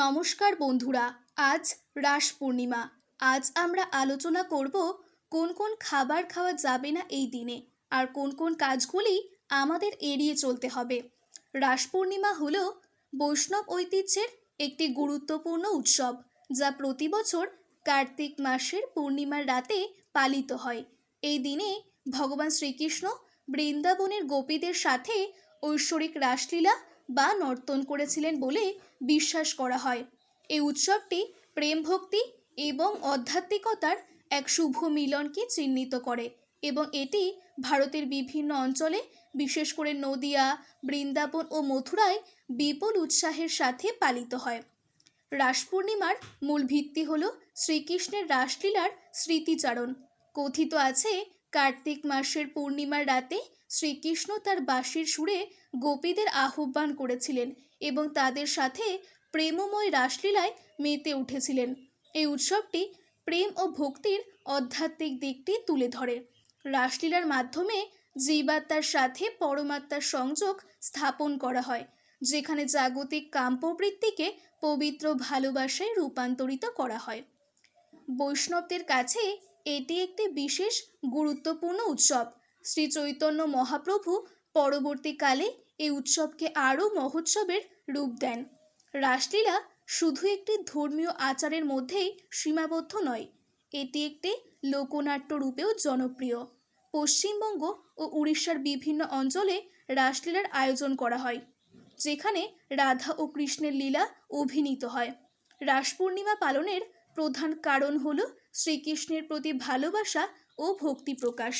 নমস্কার বন্ধুরা, আজ রাস পূর্ণিমা। আজ আমরা আলোচনা করব কোন কোন খাবার খাওয়া যাবে না এই দিনে আর কোন কোন কাজগুলি আমাদের এড়িয়ে চলতে হবে। রাস পূর্ণিমা হল বৈষ্ণব ঐতিহ্যের একটি গুরুত্বপূর্ণ উৎসব যা প্রতি বছর কার্তিক মাসের পূর্ণিমার রাতে পালিত হয়। এই দিনে ভগবান শ্রীকৃষ্ণ বৃন্দাবনের গোপীদের সাথে ঐশ্বরিক রাসলীলা বা নর্তন করেছিলেন বলে বিশ্বাস করা হয়। এই উৎসবটি প্রেম ভক্তি এবং আধ্যাত্মিকতার এক শুভ মিলনকে চিহ্নিত করে এবং এটি ভারতের বিভিন্ন অঞ্চলে, বিশেষ করে নদিয়া, বৃন্দাবন ও মথুরায় বিপুল উৎসাহের সাথে পালিত হয়। রাস পূর্ণিমার মূল ভিত্তি হল শ্রীকৃষ্ণের রাসলীলার স্মৃতিচারণ। কথিত আছে, কার্তিক মাসের পূর্ণিমার রাতে শ্রীকৃষ্ণ তার বাঁশির সুরে গোপীদের আহ্বান করেছিলেন এবং তাদের সাথে প্রেমময় রাসলীলায় মেতে উঠেছিলেন। এই উৎসবটি প্রেম ও ভক্তির আধ্যাত্মিক দিকটি তুলে ধরে। রাসলীলার মাধ্যমে জীবাত্মার সাথে পরমাত্মার সংযোগ স্থাপন করা হয়, যেখানে জাগতিক কাম্পবৃত্তিকে পবিত্র ভালোবাসায় রূপান্তরিত করা হয়। বৈষ্ণবদের কাছে এটি একটি বিশেষ গুরুত্বপূর্ণ উৎসব। শ্রী চৈতন্য মহাপ্রভু পরবর্তীকালে এই উৎসবকে আরও মহোৎসবের রূপ দেন। রাসলীলা শুধু একটি ধর্মীয় আচারের মধ্যেই সীমাবদ্ধ নয়, এটি একটি লোকনাট্য রূপেও জনপ্রিয়। পশ্চিমবঙ্গ ও উড়িষ্যার বিভিন্ন অঞ্চলে রাসলীলার আয়োজন করা হয়, যেখানে রাধা ও কৃষ্ণের লীলা অভিনীত হয়। রাস পূর্ণিমা পালনের প্রধান কারণ হল শ্রীকৃষ্ণের প্রতি ভালোবাসা ও ভক্তি প্রকাশ।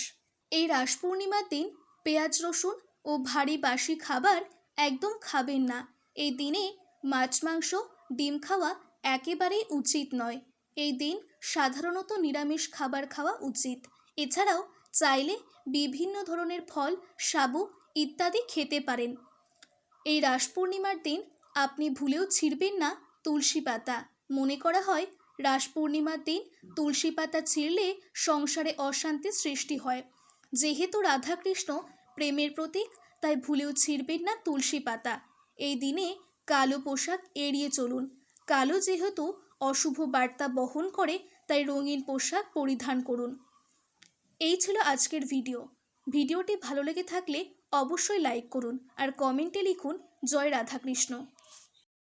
এই রাস পূর্ণিমার দিন পেঁয়াজ রসুন ও ভারী বাসি খাবার একদম খাবেন না। এই দিনে মাছ, মাংস, ডিম খাওয়া একেবারেই উচিত নয়। এই দিন সাধারণত নিরামিষ খাবার খাওয়া উচিত। এছাড়াও চাইলে বিভিন্ন ধরনের ফল, সাবু ইত্যাদি খেতে পারেন। এই রাস পূর্ণিমার দিন আপনি ভুলেও ছিঁড়বেন না তুলসী পাতা। মনে করা হয়, রাস পূর্ণিমার দিন তুলসী পাতা ছিঁড়লে সংসারে অশান্তি সৃষ্টি হয়। যেহেতু রাধাকৃষ্ণ প্রেমের প্রতীক, তাই ভুলেও ছিঁড়বেন না তুলসী পাতা। এই দিনে কালো পোশাক এড়িয়ে চলুন। কালো যেহেতু অশুভ বার্তা বহন করে, তাই রঙিন পোশাক পরিধান করুন। এই ছিল আজকের ভিডিও। ভিডিওটি ভালো লেগে থাকলে অবশ্যই লাইক করুন আর কমেন্টে লিখুন, জয় রাধাকৃষ্ণ।